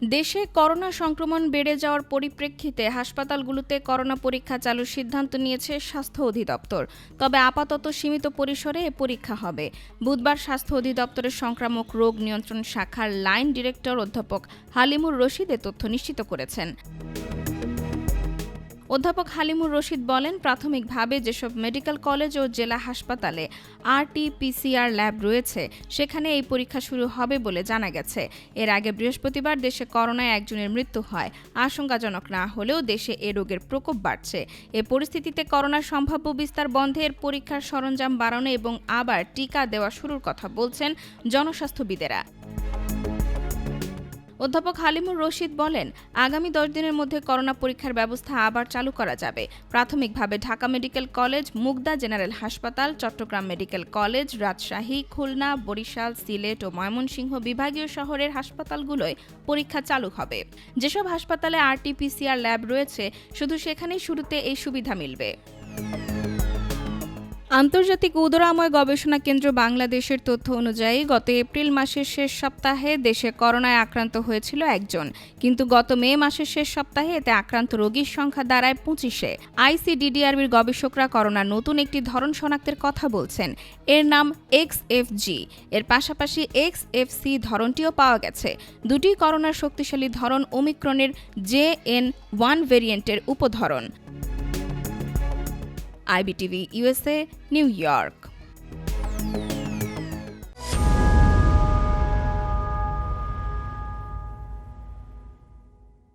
দেশে করোনা সংক্রমণ বেড়ে যাওয়ার পরিপ্রেক্ষিতে হাসপাতালগুলোতে করোনা পরীক্ষা চালুর সিদ্ধান্ত নিয়েছে স্বাস্থ্য অধিদপ্তর। তবে আপাতত সীমিত পরিসরে এ পরীক্ষা হবে। বুধবার স্বাস্থ্য অধিদপ্তরের সংক্রামক রোগ নিয়ন্ত্রণ শাখার লাইন ডিরেক্টর অধ্যাপক হালিমুর রশিদ এ তথ্য নিশ্চিত করেছেন। অধ্যাপক হালিমুর রশিদ বলেন, প্রাথমিকভাবে যেসব মেডিকেল কলেজ ও জেলা হাসপাতালে আরটিপিসিআর ল্যাব রয়েছে, সেখানে এই পরীক্ষা শুরু হবে বলে জানা গেছে। এর আগে বৃহস্পতিবার দেশে করোনায় একজনের মৃত্যু হয়। আশঙ্কাজনক না হলেও দেশে এ রোগের প্রকোপ বাড়ছে। এ পরিস্থিতিতে করোনার সম্ভাব্য বিস্তার বন্ধের পরীক্ষার সরঞ্জাম বাড়ানো এবং আবার টিকা দেওয়া শুরুর কথা বলছেন জনস্বাস্থ্যবিদেরা। অধ্যাপক হালিমুর রশিদ বলেন, আগামী দশ দিনের মধ্যে করোনা পরীক্ষার ব্যবস্থা আবার চালু করা যাবে। প্রাথমিকভাবে Dhaka medical college, Mugda general হাসপাতাল, চট্টগ্রাম মেডিকেল কলেজ, রাজশাহী, খুলনা, বরিশাল, সিলেট ও ময়মনসিংহ বিভাগীয় শহরের হাসপাতালগুলোয় পরীক্ষা চালু হবে। যেসব হাসপাতালে আরটিপিসিআর ল্যাব রয়েছে, শুধু সেখানেই শুরুতে এই সুবিধা মিলবে। আন্তর্জাতিক উদরাময় গবেষণা কেন্দ্র বাংলাদেশের তথ্য অনুযায়ী, গত এপ্রিল মাসের শেষ সপ্তাহে দেশে করোনায় আক্রান্ত হয়েছিল একজন। কিন্তু গত মে মাসের শেষ সপ্তাহে এতে আক্রান্ত রোগীর সংখ্যা দাঁড়ায় পঁচিশে। আইসিডিডিআরবির গবেষকরা করোনার নতুন একটি ধরন শনাক্তের কথা বলছেন। এর নাম এক্স এফ জি। এর পাশাপাশি এক্স এফ সি ধরনটিও পাওয়া গেছে। দুটি করোনার শক্তিশালী ধরন ওমিক্রনের জে এন ওয়ান ভেরিয়েন্টের উপধরন। IBTV USA, New York.